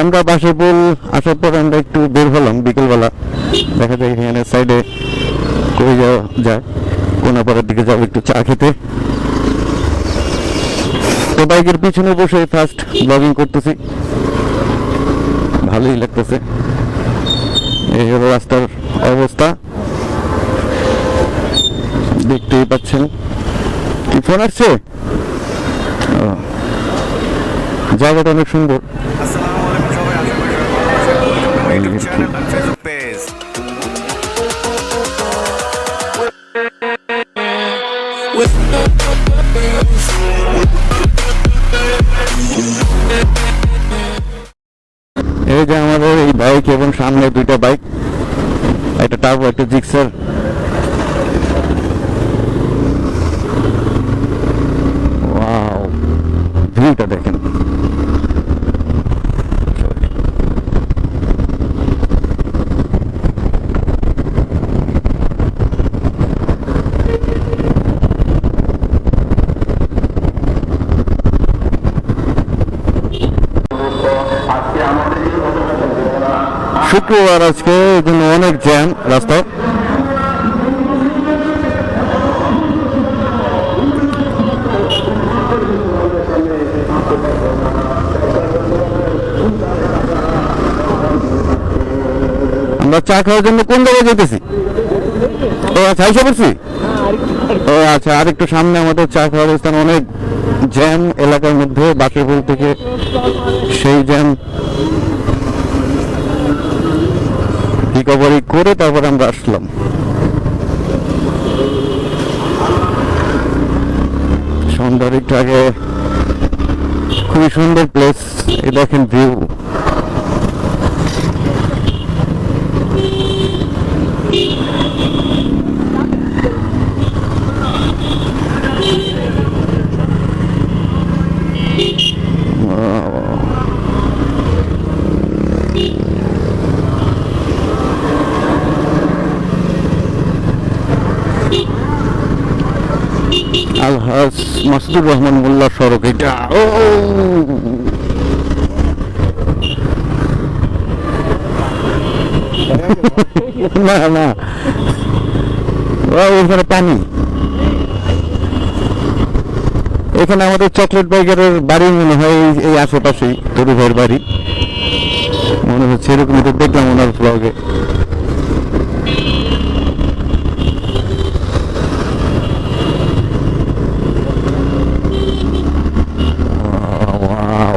আমরা বাসেপুল আসার পর আমরা একটু বের হলাম বিকেলবেলা। দেখা যায় এখানে সাইডে করে যাওয়া যায় কোনাপাড়ার দিকে যাব একটু চা খেতে। তো বাইকের পিছনে বসে ফার্স্ট ব্লগিং করতেছি। ভালোই লাগতেছে। এই হলো রাস্তার অবস্থা। দেখতেই পাচ্ছেন। কি ফোন আসছে। জায়গাটা অনেক সুন্দর আসসালামু আলাইকুম সবাই আশা করি সবাই ভালো আছেন এই যে আমাদের এই বাইক এবং সামনে দুইটা বাইক একটা টার্বো একটা জিক্সার ওয়াও ভিউটা দেখেন শুক্রবার আজকে এই জন্য অনেক জ্যাম রাস্তায় আমরা চা খাওয়ার জন্য কোন জায়গায় যেতেছি? ও আচ্ছা এসে পড়ছি? ও আচ্ছা আর একটু সামনে আমাদের চা খাওয়ার স্থান, অনেক জ্যাম এলাকার মধ্যে বাকিপুল থেকে সেই জ্যাম রিকভারি করে তারপর আমরা আসলাম। সন্ধ্যার একটু আগে খুবই সুন্দর প্লেস এ দেখেন ভিউ আলহাজ মাসুদুর রহমান মোল্লা সড়ক এটা। ও না না। ওখানে পানি। এখানে আমাদের চকলেট বাইকারের বাড়ি মনে হয় এই- আশেপাশেই তরু বাড়ি। মনে হচ্ছে এরকম দেখলাম ওনার ব্লগে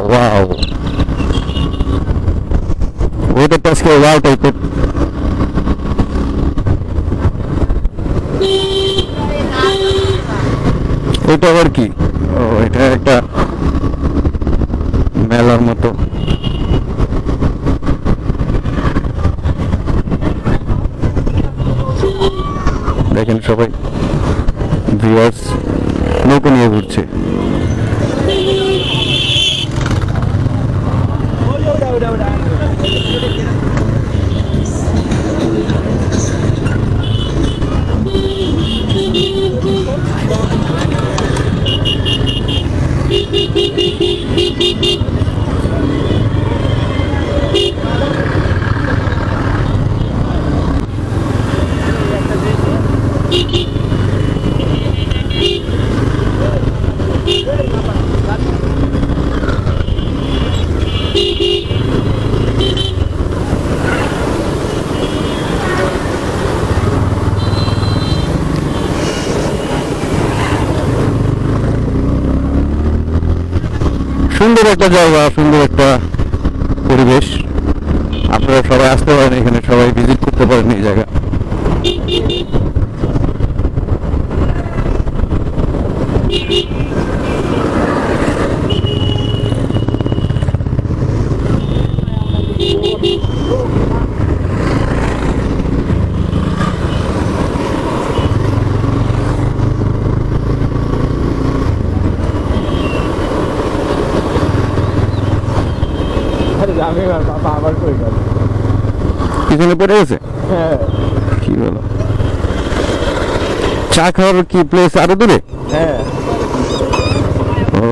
ওয়াও ওয়েদারটা আজকে ওয়াও টাইপের এটা আবার কি ও এটা একটা মেলার মতো দেখেন সবাই ভিউয়ার্স নৌকো নিয়ে ঘুরছে। সুন্দর একটা জায়গা, সুন্দর একটা পরিবেশ। আপনারা সবাই আসতে পারেন এখানে, সবাই ভিজিট করতে পারেন এই জায়গা। আমি পিছনে পড়ে গেছে? হ্যাঁ। কি বলো? চা খাওয়ার কি প্লেস আরও দূরে? হ্যাঁ। ও।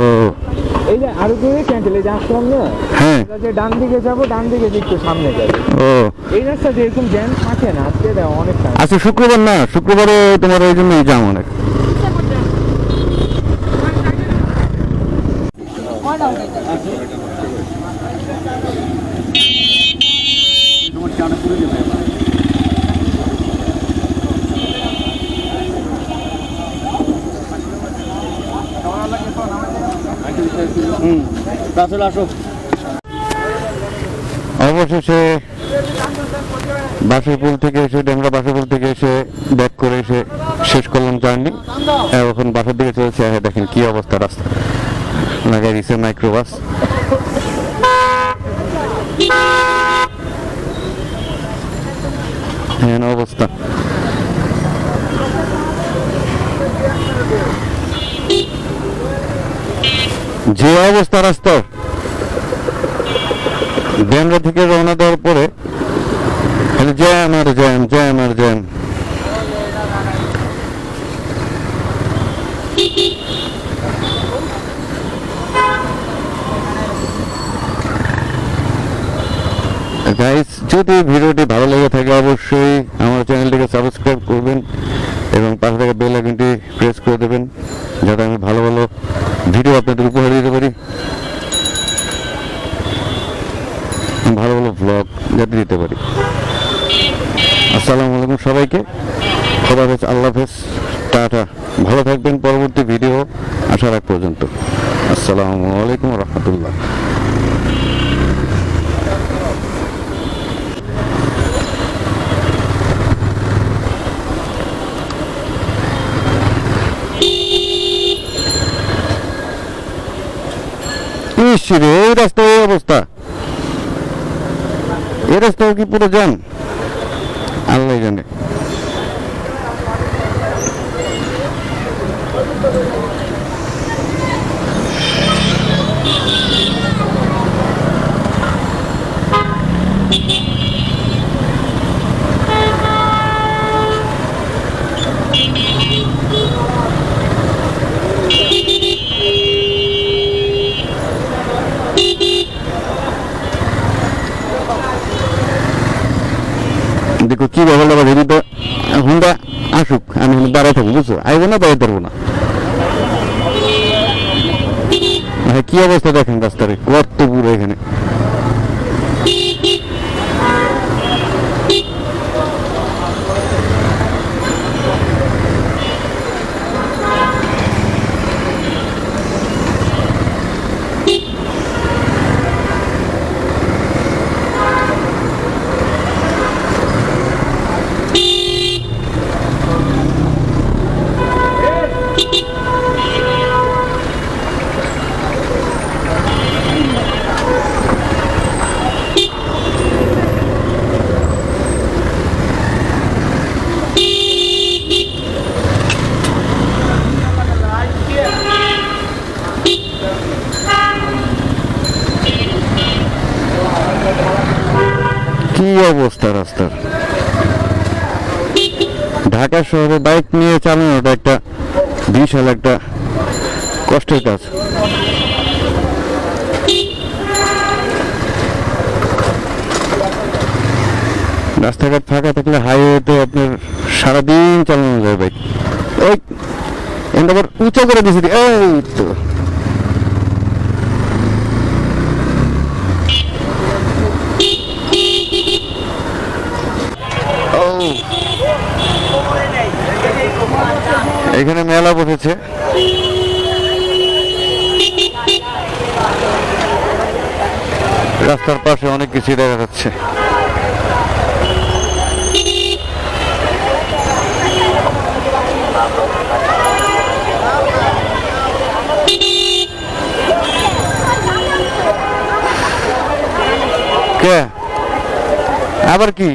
এই যে আরও দূরে ক্যান্টেল এই না হ্যাঁ। যে ডান দিকে যাব ডান দিকে একটু সামনে যাবে। ও। এই রাস্তা জ্যাম থাকে না আজকে অনেক। আচ্ছা শুক্রবার না শুক্রবারে তোমার ওই জন্যই যাম অনেক। অবশেষে বাসুরপুল থেকে এসে, ডেমরা বাসুরপুল থেকে এসে, ব্যাক করে এসে শেষ করলাম জার্নি। এখন বাসার দিকে চলেছে হ্যাঁ দেখেন কি অবস্থা রাস্তা। লাগাই দিছে মাইক্রোবাস। হ্যাঁ অবস্থা। যে অবস্থা রাস্তার ডেমরা থেকে রওনা দেওয়ার পরে, খালি জ্যাম আর জ্যাম জ্যাম আর জ্যাম। যদি ভিডিওটি ভালো লেগে থাকে অবশ্যই আমার চ্যানেলটিকে সাবস্ক্রাইব করবেন এবং পাশে থেকে বেল আইকনটি প্রেস করে দেবেন যাতে আমি ভালো ভালো ভিডিও আপনাদের উপহার দিতে পারি। ভালো ভালো ব্লগ যাতে দিতে পারি। আসসালামু আলাইকুম সবাইকে। খোদা হাফেজ, আল্লাহ হাফেজ। টাটা। ভালো থাকবেন। পরবর্তী ভিডিও আসার আগ পর্যন্ত। আসসালামু আলাইকুম রহমতুল্লাহ। রে এই রাস্তা এই অবস্থা। এই রাস্তাও কি পুরো যান আল্লাহ জানে। দেখো কি ব্যাপার ব্যাপার তো হুন্ডা আসুক, আমি দাঁড়ায় থাকব, বুঝছ? আইবো না দাঁড়াতে পারব না। মানে কি অবস্থা দেখেন রাস্তার কত পুরো এখানে। কি অবস্থা রাস্তার? ঢাকা শহরে বাইক নিয়ে চালানোটা একটা বিশাল একটা কষ্টের কাজ। রাস্তাঘাট ফাঁকা থাকলে হাইওয়েতে আপনার সারাদিন চালানো যায় বাইক। ওই এটা আবার উঁচু করে দিয়েছি। এই তো। এখানে মেলা বসেছে। রাস্তার পাশে অনেক কিছু দেখা যাচ্ছে। কে? আবার কি?